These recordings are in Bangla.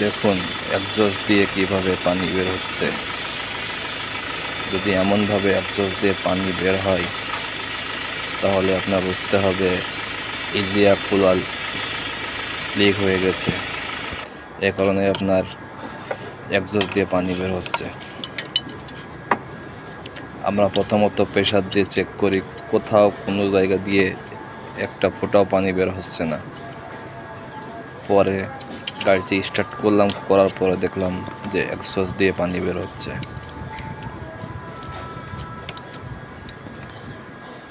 দেখুন একজস্ট দিয়ে কীভাবে পানি বের হচ্ছে। যদি এমনভাবে একজস্ট দিয়ে পানি বের হয়, তাহলে আপনার বুঝতে হবে ইজিয়া কুলাল লিক হয়ে গেছে। এ কারণে আপনার একজস্ট দিয়ে পানি বের হচ্ছে। আমরা প্রথমত প্রেশার দিয়ে চেক করি, কোথাও কোনো জায়গা দিয়ে একটা ফোঁটাও পানি বের হচ্ছে না। পরে গাড়িটি স্টার্ট করলাম, করার পরে দেখলাম যে একজস্ট দিয়ে পানি বের হচ্ছে।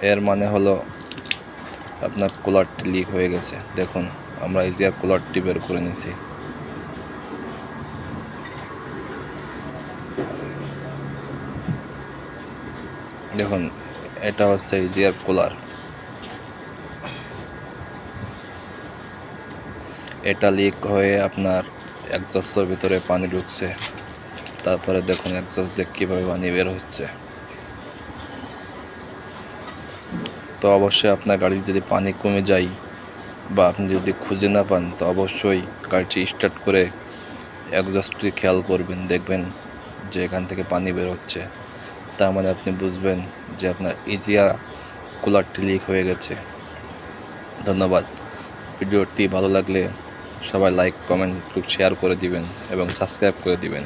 এর মানে হলো আপনার কুলারটি লিক হয়ে গেছে। দেখুন, আমরা ইজিয়ার কুলারটি বের করে নিছি। দেখুন, এটা হচ্ছে ইজিয়ার কুলার এটা লিক হয়ে আপনার একজস্টের ভিতরে পানি ঢুকছে। তারপরে দেখুন একজস্ট দিয়ে কীভাবে পানি বের হচ্ছে। তো অবশ্যই আপনার গাড়ির যদি পানি কমে যায় বা আপনি যদি খুঁজে না পান, তো অবশ্যই গাড়িটি স্টার্ট করে একজস্টটি খেয়াল করবেন, দেখবেন যে এখান থেকে পানি বের হচ্ছে। তার মানে আপনি বুঝবেন যে আপনার ইজিয়া কুলারটি লিক হয়ে গেছে। ধন্যবাদ। ভিডিওটি ভালো লাগলে সবাই লাইক কমেন্ট শেয়ার করে দিবেন এবং সাবস্ক্রাইব করে দিবেন।